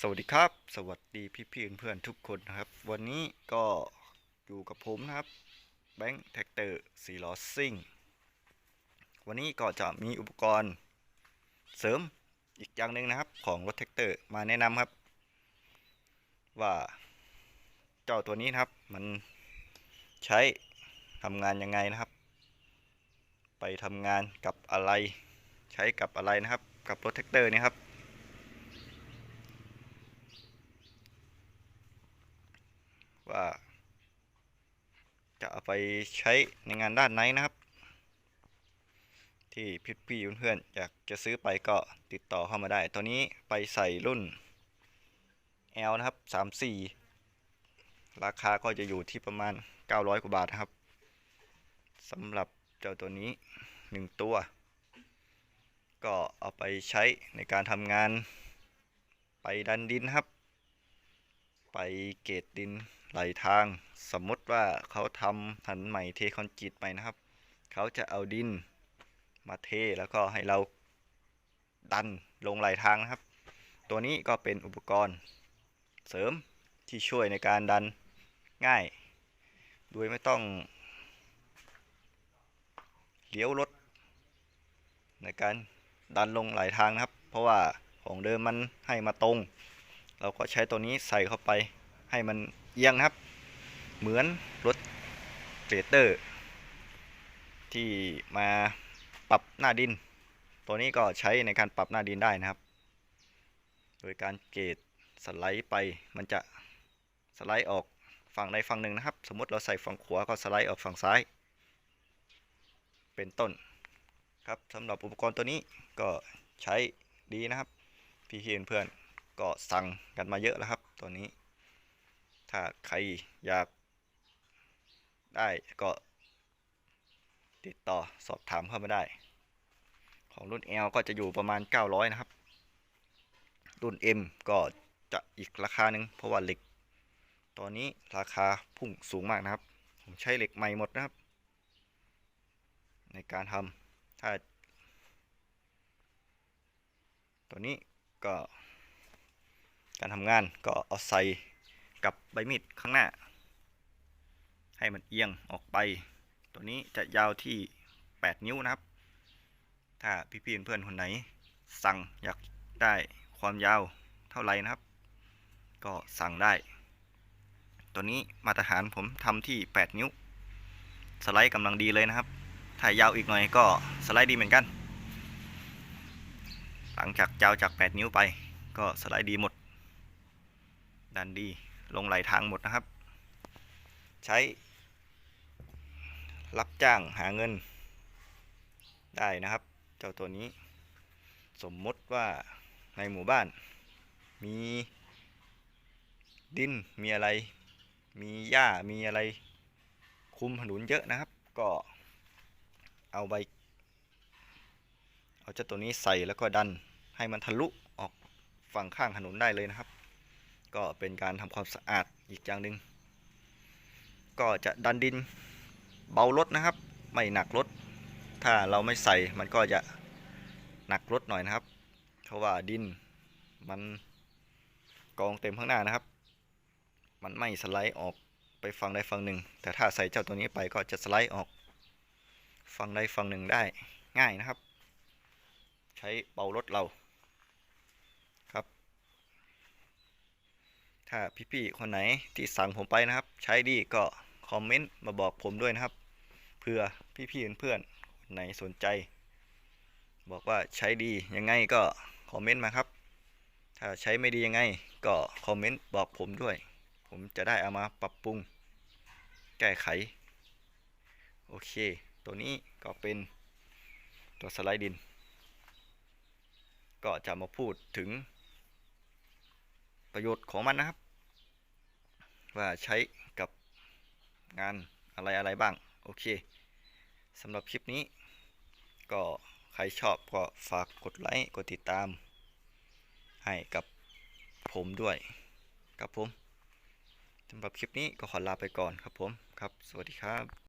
สวัสดีครับ สวัสดีพี่พี่เพื่อนทุกคนนะครับ วันนี้ก็อยู่กับผมนะครับแบงค์แท็กเตอร์สีล้อซิ่ง วันนี้ก็จะมีอุปกรณ์เสริมอีกอย่างหนึ่งนะครับ ของรถแท็กเตอร์มาแนะนำครับ ว่าเจ้าตัวนี้นะครับ มันใช้ทำงานยังไงนะครับ ไปทำงานกับอะไร ใช้กับอะไรนะครับ กับรถแท็กเตอร์นี่ครับ ว่า จะเอาไปใช้ในงานด้านไหนนะครับที่พี่พี่ๆเพื่อนๆอยากจะซื้อไปก็ติดต่อเข้ามาได้ ตัวนี้ไปใส่รุ่น L นะครับ34 ราคาก็จะอยู่ที่ประมาณ 900 กว่าบาทนะครับสำหรับเจ้าตัวนี้ 1 ตัว ก็เอาไปใช้ในการทำงานไปดันดินครับ ไปเกตดินไหลทาง สมมติว่าเขาทำถนนใหม่เทคอนกรีตไปนะครับ เขาจะเอาดินมาเทแล้วก็ให้เราดันลงไหลทางนะครับ ตัวนี้ก็เป็นอุปกรณ์เสริมที่ช่วยในการดันง่าย โดยไม่ต้องเลี้ยวรถในการดันลงไหลทางนะครับ เพราะว่าของเดิมมันให้มาตรง เราก็ใช้ตัวนี้ใส่เข้าไปให้มันเอียงครับ เหมือนรถเกรเตอร์ ที่มาปรับหน้าดิน ตัวนี้ก็ใช้ในการปรับหน้าดินได้นะครับ โดยการเกตสไลด์ไปมันจะสไลด์ออกฝั่งใดฝั่งหนึ่งนะครับ สมมติเราใส่ฝั่งขวาก็สไลด์ออกฝั่งซ้าย เป็นต้นครับสำหรับอุปกรณ์ตัวนี้ก็ใช้ดีนะครับ พี่เพื่อน ก็สั่งกันมาเยอะแล้วครับ ตัวนี้ ถ้าใครอยากได้ก็ติดต่อสอบถามเข้ามาได้ ของรุ่น L ก็จะอยู่ประมาณ 900 นะครับ รุ่น M ก็จะอีกราคาหนึ่งเพราะว่าเหล็กตัวนี้ราคาพุ่งสูงมากนะครับ ผมใช้เหล็กใหม่หมดนะครับ ในการทำถ้า ตัวนี้ก็ การทำงานก็เอาใส่กับใบมีดข้างหน้า ให้มันเอียงออกไป ตัวนี้จะยาวที่ 8 นิ้วนะครับ ถ้าพี่ๆเพื่อนๆคนไหน สั่งอยากได้ความยาวเท่าไหร่นะครับ ก็สั่งได้ ตัวนี้มาตรฐานผมทำที่ 8 นิ้ว สไลด์กำลังดีเลยนะครับ ถ้ายาวอีกหน่อยก็สไลด์ดีเหมือนกัน หลังจากยาวจาก 8 นิ้วไปก็สไลด์ดีหมด ดันดีลงไหลทางหมดนะครับ ใช้ รับจ้างหาเงิน ได้นะครับ เจ้าตัวนี้ สมมติว่าในหมู่บ้าน มีดินมีอะไร มีหญ้ามีอะไร คุมถนนเยอะนะครับ ก็เอาใบเอาเจ้าตัวนี้ใส่แล้วก็ดันให้มันทะลุออกฝั่งข้างถนนได้เลยนะครับ ก็เป็นการทำความสะอาดอีกอย่างหนึ่งก็จะดันดินเบารถนะครับ ไม่หนักรถ ถ้าเราไม่ใส่มันก็จะหนักรถหน่อยนะครับ เพราะว่าดินมันกองเต็มข้างหน้านะครับ มันไม่สไลด์ออกไปฝั่งใดฝั่งหนึ่ง แต่ถ้าใส่เจ้าตัวนี้ไปก็จะสไลด์ออกฝั่งใดฝั่งหนึ่งได้ง่ายนะครับ ใช้เบารถเราครับ ถ้าพี่ๆคนไหนที่สั่งผมไปนะครับ ใช้ดีก็คอมเมนต์มาบอกผมด้วยนะครับเพื่อพี่ๆเพื่อนๆคนไหนสนใจ บอกว่าใช้ดียังไงก็คอมเมนต์มาครับ ถ้าใช้ไม่ดียังไงก็คอมเมนต์บอกผมด้วย ผมจะได้เอามาปรับปรุง แก้ไข โอเค ตัวนี้ก็เป็นตัวสไลด์ดิน ก็จะมาพูดถึงประโยชน์ของมันนะครับ ว่าใช้กับงานอะไรอะไรบ้าง โอเคสำหรับคลิปนี้ ก็ใครชอบก็ฝากกดไลค์ กดติดตาม ให้กับผมด้วยครับผมสำหรับคลิปนี้ก็ขอลาไปก่อนครับผมครับ สวัสดีครับ